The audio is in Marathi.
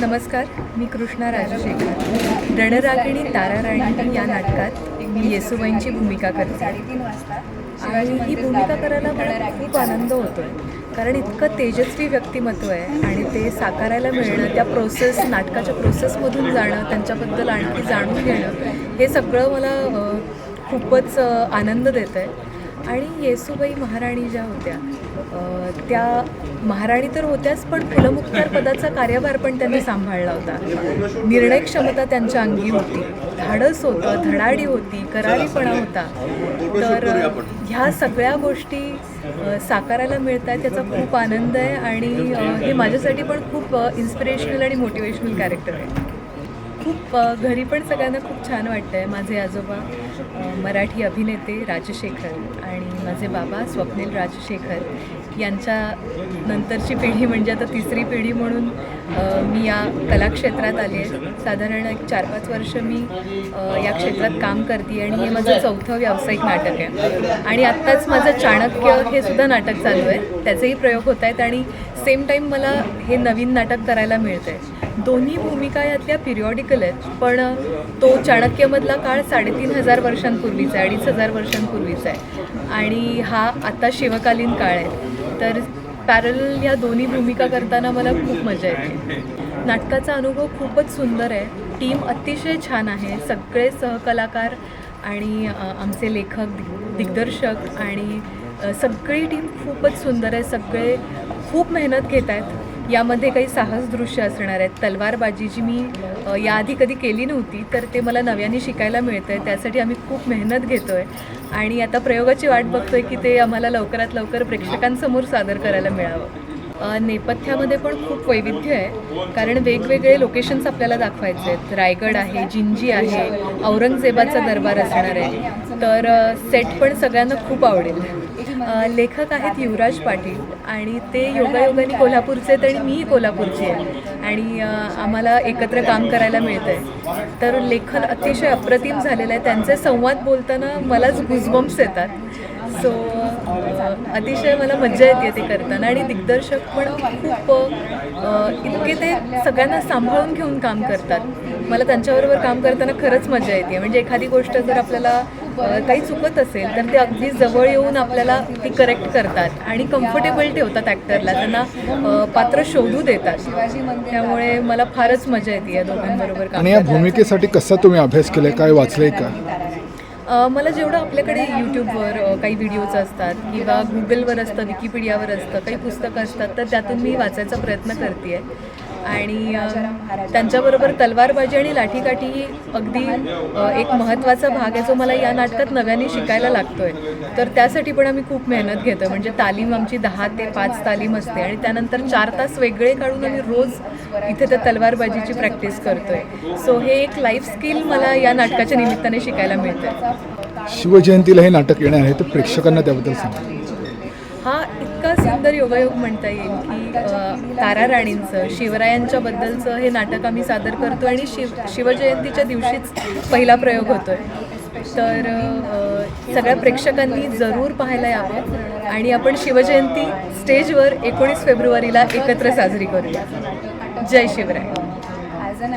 नमस्कार मी कृष्णा राजशेखर. रणरागिणी ताराराणी या नाटकात मी येसुबाईंची भूमिका करते. आणि ही भूमिका करायला मला खूप आनंद होतो आहे कारण इतकं तेजस्वी व्यक्तिमत्व आहे आणि ते साकारायला मिळणं त्या प्रोसेस नाटकाच्या प्रोसेसमधून जाणं त्यांच्याबद्दल आणखी जाणून घेणं हे सगळं मला खूपच आनंद देतं आहे आणि येसुबाई महाराणी ज्या होत्या त्या महाराणी तर होत्याच पण फुलमुखत्यार पदाचा कार्यभार पण त्यांनी सांभाळला होता. निर्णय क्षमता त्यांच्या अंगी होती. धाडस होतं धडाडी होती करारीपणा होता. तर ह्या सगळ्या गोष्टी साकारायला मिळत आहेत त्याचा खूप आनंद आहे आणि हे माझ्यासाठी पण खूप इन्स्पिरेशनल आणि मोटिवेशनल कॅरेक्टर आहे. खूप घरी पण सगळ्यांना खूप छान वाटतं आहे माझे आजोबा मराठी अभिनेते राजशेखर आणि माझे बाबा स्वप्नील राजशेखर यांच्या नंतरची पिढी म्हणजे आता तिसरी पिढी म्हणून मी या कलाक्षेत्रात आली आहे. साधारण एक चार पाच वर्ष मी या क्षेत्रात काम करते आणि हे माझं चौथं व्यावसायिक नाटक आहे. आणि आत्ताच माझं चाणक्य हे सुद्धा नाटक चालू आहे. त्याचेही प्रयोग होत आहेत आणि सेम टाईम मला हे नवीन नाटक करायला मिळतं आहे दोन्ही भूमिका यातल्या पिरियॉडिकल आहेत. पण तो चाणक्यमधला काळ साडेतीन हजार वर्षांपूर्वीचा आहे अडीच हजार वर्षांपूर्वीचा आहे. आणि हा आता शिवकालीन काळ आहे. तर पॅरल या दोन्ही भूमिका करताना मला खूप मजा येते. नाटकाचा अनुभव खूपच सुंदर आहे. टीम अतिशय छान आहे. सगळे सहकलाकार आणि आमचे लेखक दिग्दर्शक आणि सगळी टीम खूपच सुंदर आहे. सगळे खूप मेहनत घेत आहेत. यामध्ये काही साहस दृश्य असणार आहेत. तलवारबाजी जी मी याआधी कधी केली नव्हती तर ते मला नव्याने शिकायला मिळतं आहे त्यासाठी आम्ही खूप मेहनत घेतो आहे आणि आता प्रयोगाची वाट बघतो आहे की ते आम्हाला लवकरात लवकर प्रेक्षकांसमोर सादर करायला मिळावं. नेपथ्यामध्ये पण खूप वैविध्य आहे. कारण वेगवेगळे लोकेशन्स आपल्याला दाखवायचे आहेत. रायगड आहे जिंजी आहे औरंगजेबाचा दरबार असणार आहे. तर सेट पण सगळ्यांना खूप आवडेल. लेखक आहेत युवराज पाटील आणि ते योगायोगाने कोल्हापूरचे आहेत आणि मीही कोल्हापूरची आहे. आणि आम्हाला एकत्र काम करायला मिळतं आहे तर लेखन अतिशय अप्रतिम झालेलं आहे. त्यांचे संवाद बोलताना मलाच गुजबम्स येतात. सो अतिशय मला मज्जा येते ते करताना आणि दिग्दर्शक पण खूप इतके ते सगळ्यांना सांभाळून घेऊन काम करतात. मला त्यांच्याबरोबर काम करताना खरंच मजा येते. म्हणजे एखादी गोष्ट जर आपल्याला काही चुकत असेल तर ते अगदी जवळ येऊन आपल्याला ती करेक्ट करतात आणि कम्फर्टेबल ठेवतात ॲक्टरला त्यांना पात्र शोधू देतात. त्यामुळे मला फारच मजा येते या दोघांबरोबर आणि या. भूमिकेसाठी कसा तुम्ही अभ्यास केलाय? काय वाचलंय का? मला जेवढं आपल्याकडे यूट्यूबवर काही व्हिडिओज असतात किंवा गुगलवर असतं विकिपीडियावर असतं काही पुस्तकं असतात तर त्यातून मी वाचायचा प्रयत्न करते आहे आणि त्यांच्याबरोबर तलवारबाजी आणि लाठीकाठी ही अगदी एक महत्त्वाचा भाग आहे जो मला या नाटकात नव्याने शिकायला लागतो आहे तर त्यासाठी पण आम्ही खूप मेहनत घेतो म्हणजे तालीम आमची दहा ते पाच तालीम असते आणि त्यानंतर चार तास वेगळे काढून आम्ही रोज इथे त्या तलवारबाजीची प्रॅक्टिस करतोय. सो हे एक लाईफ स्किल मला या नाटकाच्या निमित्ताने शिकायला मिळतं शिवजयंतीला हे नाटक येणार आहे तर प्रेक्षकांना त्याबद्दल सांगा. हा इतका सुंदर योगायोग म्हणता येईल की अ, तारा राणींचं शिवरायांच्या बद्दलचं हे नाटक आम्ही सादर करतो आणि शिव शिवजयंतीच्या दिवशीच पहिला प्रयोग होतोय. तर सगळ्या प्रेक्षकांनी जरूर पाहायला यावं आणि आपण शिवजयंती स्टेजवर एकोणीस फेब्रुवारीला एकत्र साजरी करूया. जय शिवराय. As an